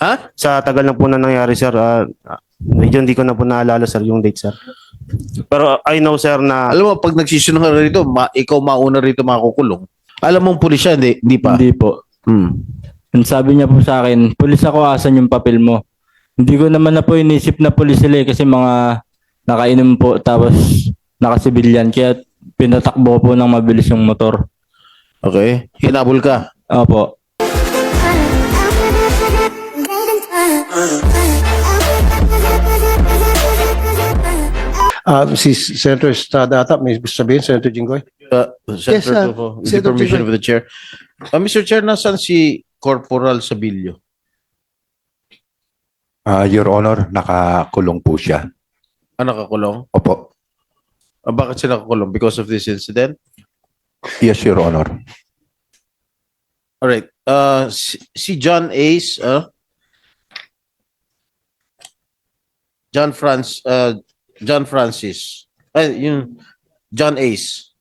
Ha? Sa tagal na po na nangyari, sir, ah, medyo hindi ko na po naalala, sir, yung date, sir. Pero I know, sir, na Alam mo, pag nagsisinungaling ka rito, ma- ikaw mauna rito makukulong. Alam mong pulisya, hindi, hindi pa. Hindi po. Hmm. Ang sabi niya po sa akin, pulis ako, asan yung papel mo? Hindi ko naman na po inisip na pulis sila eh, kasi mga nakainom po tapos nakasibilyan. Kaya pinatakbo po ng mabilis yung motor. Okay? Hinabol ka. Opo. Ah, si Senator Estrada ata, may gusto sabihin, Senator Jinggoy? Uh, Senator ah, Tulfo, with the Senator permission Jinggoy. of the chair. Uh, Mr. Chair, nasan si Corporal Sabilio? Ah, Your Honor, nakakulong po siya. Ah, nakakulong? Opo. Ah, bakit siya nakakulong? Because of this incident? Yes, Your Honor. Alright. Uh, si, si John Ace, uh, John Francis, uh, John Francis. Ay, yung John Ace.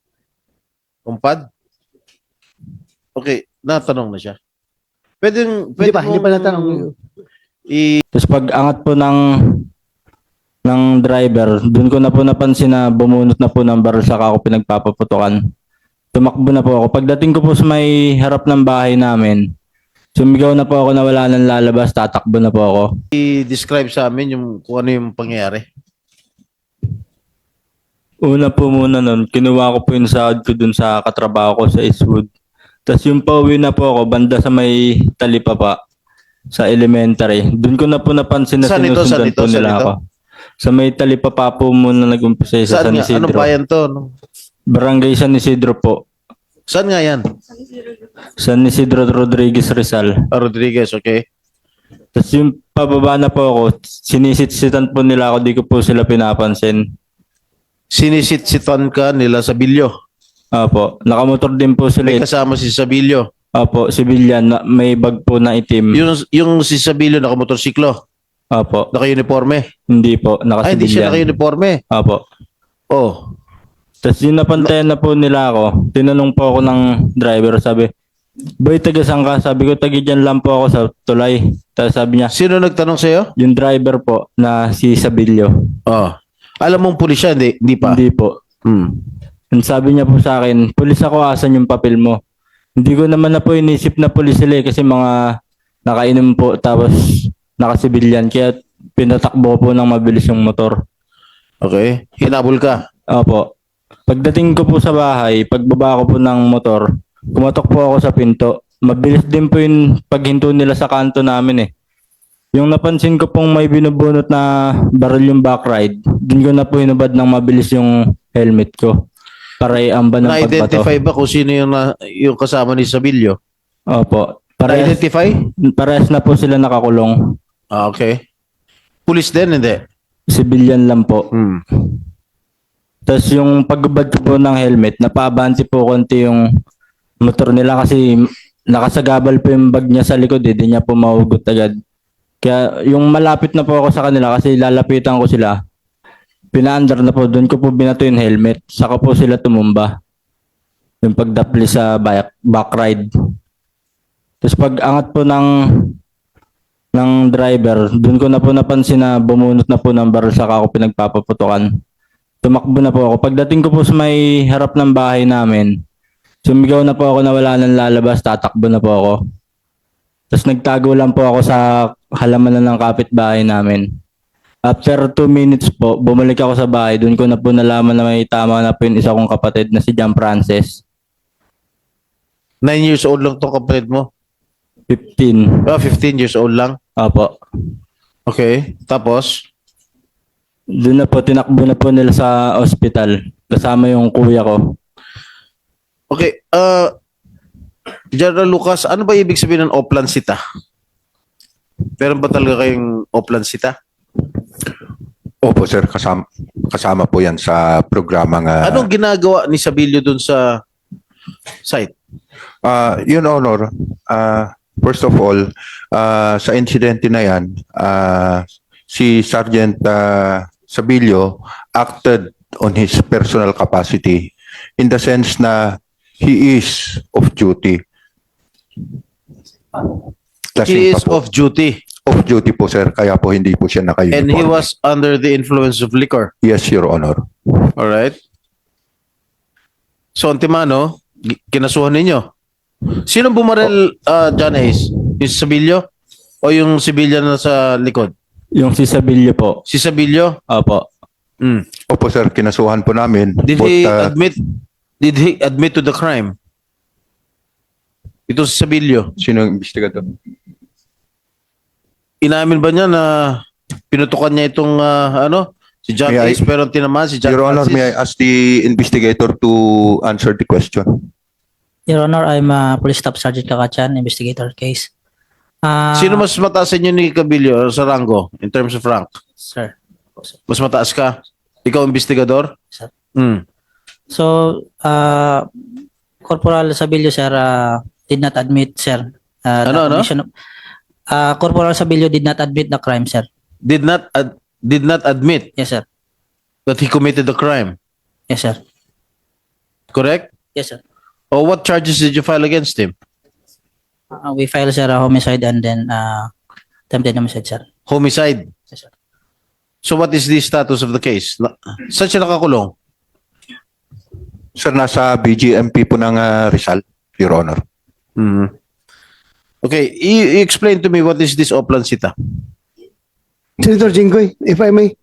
Kumpad? Okay, natanong na siya. Pwede, Hindi pwede pa, hindi pa natanong. I, Tapos pag angat po ng ng driver, doon ko na po napansin na bumunot na po ng baril saka ako pinagpapaputukan. Tumakbo na po ako. Pagdating ko po sa may harap ng bahay namin, sumigaw na po ako na wala nang lalabas, tatakbo na po ako. i-describe sa amin yung kung ano yung pangyayari. Una po muna nun, kinuha ko po yung sahod ko dun sa katrabaho ko sa Eastwood. Tapos yung pauwi na po ako, banda sa may talipapa sa elementary. Doon ko na po napansin na Saan ito? Saan sinusundan ito? po Saan nila ito? ako. Sa may talipapa po muna nag-umpisa sa Saan San nga? Anong Isidro. bayan to? No? Barangay San Isidro po. Saan nga yan? San Isidro Rodriguez Rizal. Ah, Rodriguez, okay? Tapos yung pababa na po ako, sinisitsitan po nila ako, di ko po sila pinapansin. Sinisit-sitan ka nila sa Bilyo. Opo, nakamotor din po sila. May kasama si Sabilio. Opo, civilian, na may bag po na itim. Yung, yung si Sabilio nakamotorsiklo, Opo, naka-uniforme. hindi po, Ay, hindi siya naka-civilian. naka-uniforme. Opo. Oh, Tapos yung napantayan na po nila ako, tinanong po ako ng driver, sabi, Boy, taga saan ka? Sabi ko, tagi dyan lang po ako sa tulay. Tapos sabi niya, sino nagtanong sa'yo? yung driver po na si Sabilio. Oh. Alam mong pulisya, hindi, hindi pa. Hindi po. Hmm. Ang sabi niya po sa akin, pulis ako, asan yung papel mo? Hindi ko naman na po inisip na pulis sila eh, kasi mga nakainom po tapos nakasibilyan. Kaya pinatakbo po ng mabilis yung motor. Okay. Hinabol ka. Opo. Pagdating ko po sa bahay, pagbaba ko po ng motor, kumatok po ako sa pinto. Mabilis din po yung paghinto nila sa kanto namin eh. Yung napansin ko pong may binubunot na baril yung back ride, dun ko na po hinubad ng mabilis yung helmet ko. Para iamba ng pagbato. Na-identify ba kung sino yung, na, yung kasama ni Sabilio? Opo. Parehas, Na-identify? parehas na po sila nakakulong. Ah, okay. Pulis din, hindi? Civilian lang po. Hmm. Tapos yung pagbabad ko po ng helmet, napaabanti po konti yung motor nila kasi nakasagabal po yung bag niya sa likod eh, di niya po mahugot agad. Kaya yung malapit na po ako sa kanila kasi lalapitan ko sila, pinaandar na po, doon ko po binato yung helmet, saka po sila tumumba. Yung pagdapli sa back, back ride. Tapos pag angat po ng ng driver, doon ko na po napansin na bumunot na po ng baril saka ako pinagpapaputukan tumakbo na po ako. Pagdating ko po sa may harap ng bahay namin, sumigaw na po ako na wala nang lalabas, tatakbo na po ako. Tapos nagtago lang po ako sa halaman na ng kapitbahay namin. After two minutes po, bumalik ako sa bahay. Doon ko na po nalaman na may tama na po yung isa kong kapatid na si John Francis. Nine years old lang tong kapatid mo? 15. Ah, 15 years old lang? Opo. Okay. Tapos? Doon na po, tinakbo na po nila sa ospital. Kasama yung kuya ko. Okay. Uh, General Lucas, ano ba ibig sabihin ng Oplansita? Meron ba talaga kayong Oplansita? Opo, sir. Kasama, kasama po yan sa programang... ah, Anong ginagawa ni Sabilio dun sa site? ah, Your Honor, ah, first of all, ah, sa insidente na yan, ah, si Sergeant ah, Sabilio acted on his personal capacity in the sense na he is of duty. He is pa po. off duty. Off duty po, sir. Kaya po hindi po siya naka-uniform. And he was under the influence of liquor. Yes, Your Honor. All right? So, Antimano, gi- kinasuhan ninyo. Sino bumarel, uh, John Ace? Yung Sabilio? O yung civilian na sa likod? Yung si Sabilio po. Si Sabilio? Opo. Mm. Opo, sir. Kinasuhan po namin. Did But, he uh, admit did he admit to the crime? Ito si Sabilio. sino yung investigador? Inamin ba niya na pinutukan niya itong ah, ano si John May I- Ace pero ang tinamaan si John Your Honor, Francis? may I ask the investigator to answer the question? Your Honor, I'm uh, Police Staff Sergeant Kakachan, investigator case. Ah, Sino mas mataas sa inyo ni Cabilio sa rango in terms of rank? Sir. Mas mataas ka? Ikaw investigador? Sir. Hmm. So, uh, Corporal Sabilio, sir, uh, did not admit, sir. Uh, Ano, ano? of- uh, Corporal Sabilio did not admit the crime, sir. Did not ad- did not admit Yes, sir. that he committed the crime. Yes, sir. Correct? Yes, sir. Or what charges did you file against him? Uh, we filed, sir, a homicide and then uh, attempted homicide, sir. Homicide. Yes, sir. So what is the status of the case? Saan siya nakakulong? Sir, nasa BGMP po ng uh, Rizal, Your Honor. Mhm. Okay, i- i-explain to me what is this Oplan Sita? Senator Jinggoy, if I may,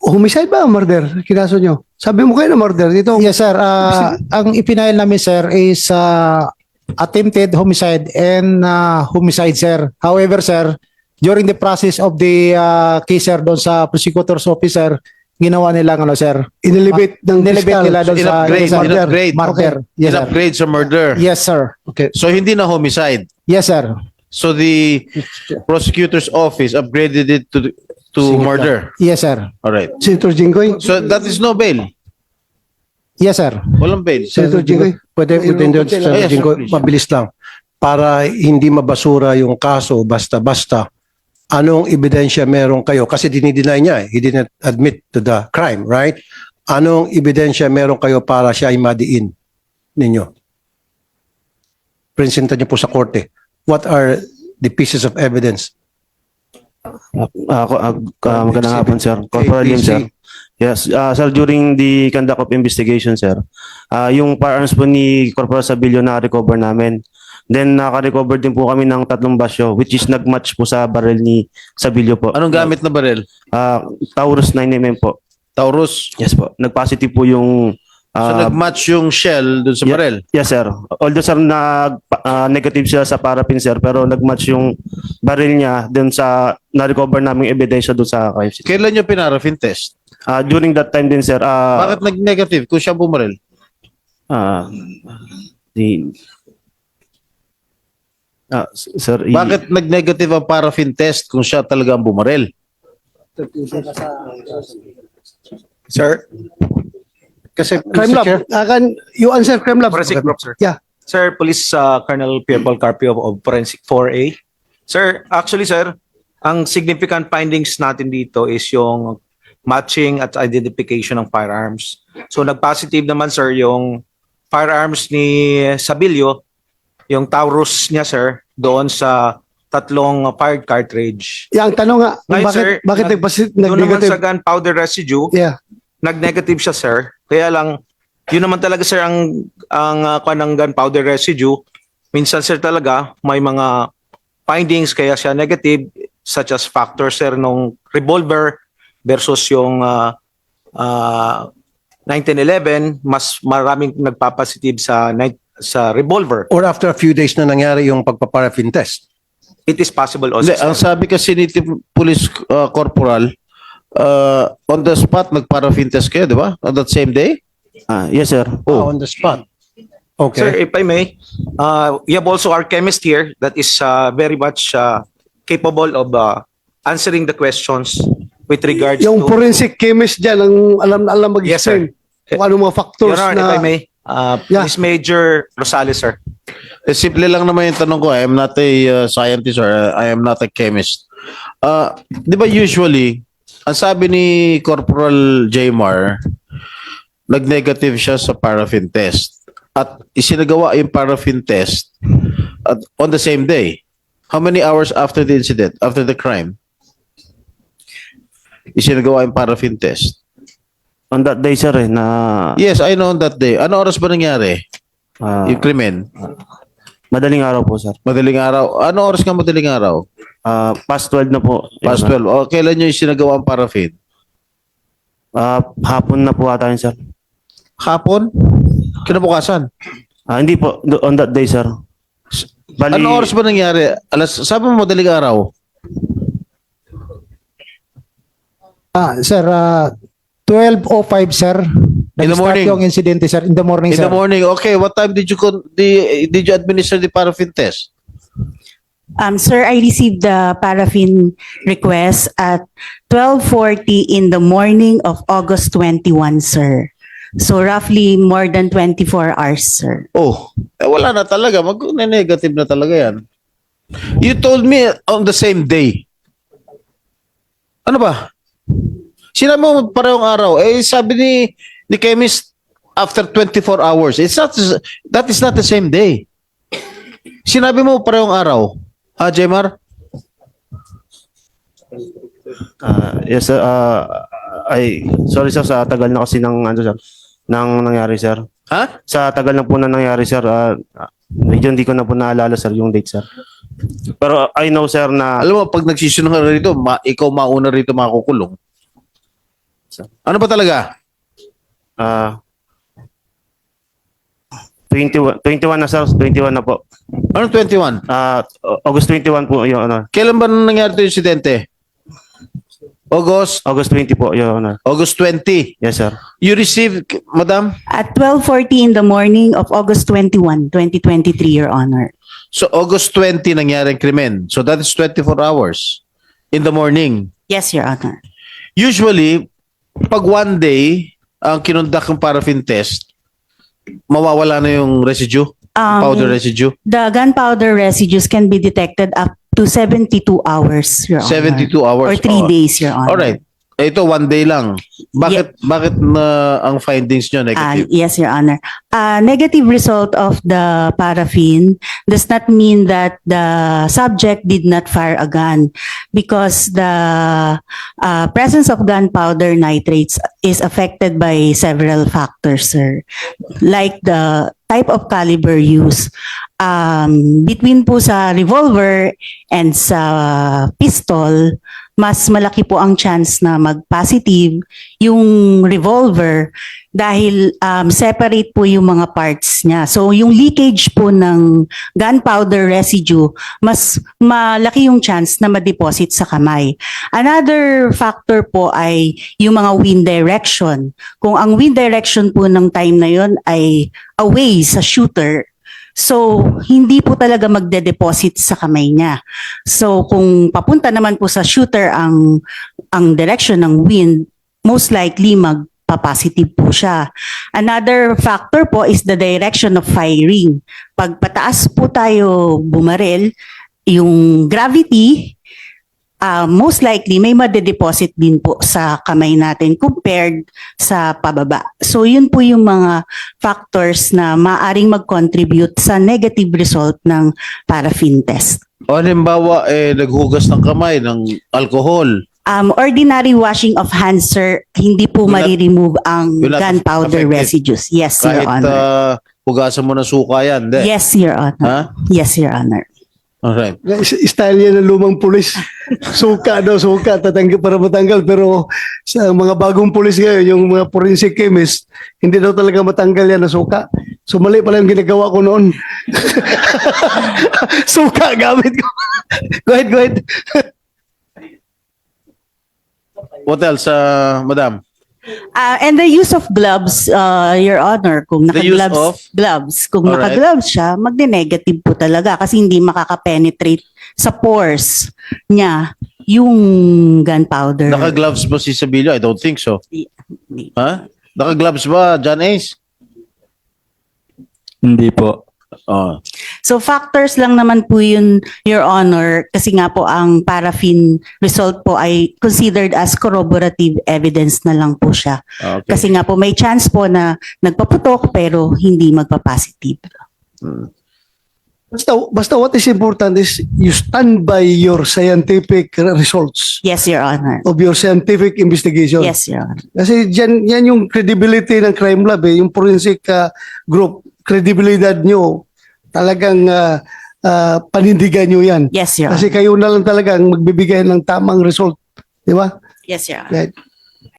homicide ba o murder? Kinaso nyo? Sabi mo kayo na murder dito. Yes, sir. Ah, ang ipinail namin, sir, is ah, attempted homicide and ah, homicide, sir. However, sir, during the process of the ah, case, sir, doon sa prosecutor's officer, ginawa nila, ano, sir, Inelevate ng nilibit fiscal. nila doon sa In-upgrade, sa murder. in-upgrade. Murder. Yes, sir. In-upgrade sa murder. Yes, sir. Okay. So hindi na homicide. Yes, sir. So the prosecutor's office upgraded it to to Sige, murder. Yes, sir. All right. Senator Jinggoy, So that is no bail. Yes, sir. Walang bail. Senator Jinggoy, pwede, pwede, Senator Yes, Jinggoy, please. mabilis lang. Para hindi mabasura yung kaso basta-basta, anong ebidensya meron kayo? Kasi dinideny niya eh. He didn't admit to the crime, right? Anong ebidensya meron kayo para siya ay madiin ninyo? Presenta niyo po sa korte. What are the pieces of evidence? Ako, ah, magandang hapon, sir. Corporal Lim, sir. Yes, ah, sir, during the conduct of investigation, sir, ah, yung firearms po ni Corporal Sabilio na recover namin. Then, naka-recover din po kami ng tatlong basyo, which is nag-match po sa barrel ni Sabilio po. Anong gamit na baril? Ah, Taurus 9mm po. Taurus. Yes po. Nag-positive po yung... So ah, nag-match yung shell dun sa baril. Yes, sir. Although, sir, nag, ah, negative siya sa paraffin, sir, pero nag-match yung barrel niya dun sa na-recover naming ebidensya dun sa scene. Kailan nyo pinaraffin test? Ah, during that time din, sir, ah, Bakit nag-negative kung siya bumaril? Ah, di Ah, s- sir, i- Bakit nag-negative ang paraffin test kung siya talaga ang bumaril? Sir, Kasi, Crime Mr. Lab, Chair, uh, can you answer Crime Lab? Forensic Group, sir. Yeah. Sir, Police uh, Colonel Pierre Paul Carpio of, of Forensic 4A. Sir, actually, sir, ang significant findings natin dito is yung matching at identification ng firearms. So, nag-positive naman, sir, yung firearms ni Sabilio, yung Taurus niya, sir, doon sa tatlong fired cartridge. Yeah, ang tanong nga, Ngayon, bakit, sir, bakit nag- nagpasi- Doon nag-negative? sa gunpowder residue, Yeah. nag-negative siya, sir. Kaya lang, yun naman talaga, sir, ang, ang uh, ng gunpowder residue. Minsan, sir, talaga, may mga findings kaya siya negative, such as factor, sir, nung revolver versus yung uh, uh, 1911, mas maraming nagpapositive sa, sa revolver. or after a few days na nangyari yung pagpaparaffin test? It is possible also, Hindi, ang sabi kasi ni Police uh, Corporal, uh, on the spot, nag-paraffin test kayo, di ba? On that same day? ah, yes, sir. Oh. on the spot. Okay. Sir, if I may, uh, we have also our chemist here that is uh, very much uh, capable of uh, answering the questions with regards Yung to... forensic chemist dyan, ang alam na alam Yes, mag-explain. sir. Kung ano mga factors Your Honor, na... if I may, uh, Yeah. Police Major Rosales, sir. Eh, simple lang naman yung tanong ko. I am not a uh, scientist or uh, I am not a chemist. Uh, di ba usually, ang sabi ni Corporal Jmar, nag-negative siya sa paraffin test. At isinagawa yung paraffin test at on the same day. How many hours after the incident, after the crime? Isinagawa yung paraffin test. On that day, sir, eh, na Yes, I know on that day. Ano oras ba nangyari? ah, Yung krimen? madaling araw po, sir. Madaling araw. Ano oras nga madaling araw? Ah, past 12 na po. Past Honor. 12. O, kailan nyo yung sinagawa ang paraffin? Ah, hapon na po ata yun, sir. Hapon? Kinabukasan? Ah, hindi po, do- on that day, sir. Bali, Ano oras ba nangyari? Alas, sabi mo madaling araw? Ah, sir, ah, 12.05, sir. In the morning? yung insidente, sir. In the morning, In sir. the morning. Okay, what time did you con- the, did you administer the paraffin test? Um, sir, I received the paraffin request at 12:40 in the morning of August 21, sir. So roughly more than 24 hours, sir. Oh, eh, wala na talaga. Mag-negative na talaga yan. You told me on the same day. Ano ba? Sinabi mo parehong araw. Eh, sabi ni, ni chemist after 24 hours. It's not, that is not the same day. Sinabi mo parehong araw. Ha, Jemar? ah, yes, sir. ah, ay, sorry, sir, sa tagal na kasi ng, ano, sir, nang nangyari, sir. Ha? Sa tagal na po na nangyari, sir, ah, medyo hindi ko na po naalala, sir, yung date, sir. Pero I know, sir, na Alam mo, pag nagsisinungaling ka rito, ma- ikaw mauna rito makukulong. Ano ba talaga? ah 21, 21 na, sir. 21 na po. Ano 21? Ah, August 21 po, yung ano. Kailan ba nangyari ito yung insidente? August, August 20 po, yung ano. August 20. Yes, sir. You received, madam? At 12:40 in the morning of August 21, 2023, Your Honor. So August 20 nangyari ang krimen. So that is 24 hours in the morning. Yes, Your Honor. Usually, pag one day, ang kinundak ng paraffin test, mawawala na yung residue, Um, powder residue. The gunpowder residues can be detected up to 72 hours, Your Honor. 72 hours. Or three Oh. days, Your Honor. Alright. Ito, one day lang. Bakit, bakit na ang findings nyo Ah, negative? yes, Your Honor. Uh, negative result of the paraffin does not mean that the subject did not fire a gun because the uh, presence of gunpowder nitrates is affected by several factors, sir. Like the type of caliber used. Um, between po sa revolver and sa pistol, mas malaki po ang chance na mag-positive yung revolver dahil um, separate po yung mga parts niya. So yung leakage po ng gunpowder residue, mas malaki yung chance na ma-deposit sa kamay. Another factor po ay yung mga wind direction. Kung ang wind direction po ng time na yon ay away sa shooter, So, hindi po talaga magde-deposit sa kamay niya. So, kung papunta naman po sa shooter ang ang direction ng wind, most likely magpa-positive po siya. Another factor po is the direction of firing. Pag pataas po tayo bumarel, yung gravity, ah, most likely may madedeposit din po sa kamay natin compared sa pababa. So yun po yung mga factors na maaring mag-contribute sa negative result ng paraffin test. O halimbawa, eh, naghugas ng kamay ng alcohol. Um, ordinary washing of hands, sir, hindi po Will ma-remove ang will gunpowder residues. Yes, Your Kahit Honor. uh, hugasan mo ng suka yan. Hindi. yes, Your Honor. Ha? Yes, Your Honor. Alright. Style yan ng lumang pulis. Suka daw, suka, tatanggal para matanggal. Pero sa mga bagong pulis ngayon, yung mga forensic chemist, hindi daw talaga matanggal yan na suka. So mali pala yung ginagawa ko noon. suka gamit ko. go ahead, go ahead. What else, uh, madam? Uh, and the use of gloves, uh, Your Honor, kung The use naka-gloves, of? gloves, kung Alright. naka-gloves siya, magne-negative po talaga kasi hindi makaka-penetrate sa pores niya yung gunpowder. Naka-gloves ba si Sabilio? I don't think so. Hindi. Ha? Naka-gloves ba, John Ace? Hindi po. Oh. So factors lang naman po yun, Your Honor, kasi nga po ang paraffin result po ay considered as corroborative evidence na lang po siya. Okay. Kasi nga po may chance po na nagpaputok pero hindi magpa-positive. Basta, basta what is important is you stand by your scientific results Yes, Your Honor. of your scientific investigation. Yes, Your Honor. Kasi dyan, yan yung credibility ng crime lab eh, yung forensic ah, group, credibilidad nyo, talagang ah, ah, panindigan nyo yan. Yes, Your Honor. Kasi kayo na lang talaga ang magbibigay ng tamang result. Di ba? Yes, Your Honor. Right.